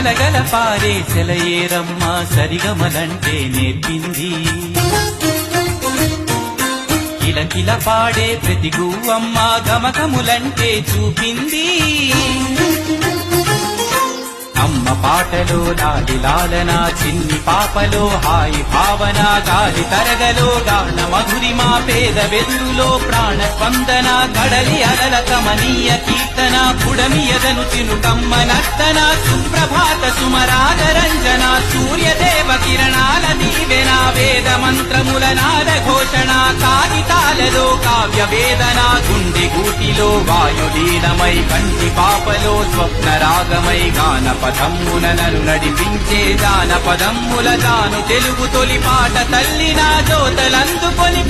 అలగల పారే సెలయేరమ్మ సరిగమలంటే నేర్పింది. కిలకిల పాడే ప్రతి గువ్వమ్మ గమకములంటే చూపింది. అమ్మ పాటలో లాలి లాలన చిన్ని పాపలో హాయి భావన గాలి తరగలో గాన మధురిమా పేద వెదురులో ప్రాణ స్పందన కడలి అలల కమనీయ కీర్తన పుడమియదను చినుకమ్మ నర్తన సుప్రభాత సుమరాగ రంజన సూర్యదేవ కిరణాల దీవెన వేద మంత్రముల నాద ఘోషణ కాగితాలలో కావ్య వేదన గుండె గూటిలో వాయులీనమై కంటి పాపలో స్వప్న రాగమై గాన పదమ్ముల నన్ను నడిపించే దాన పదమ్ముల తాను తెలుగు తొలి పాట తల్లి నా జోతలందుకొని పొంగిపోగా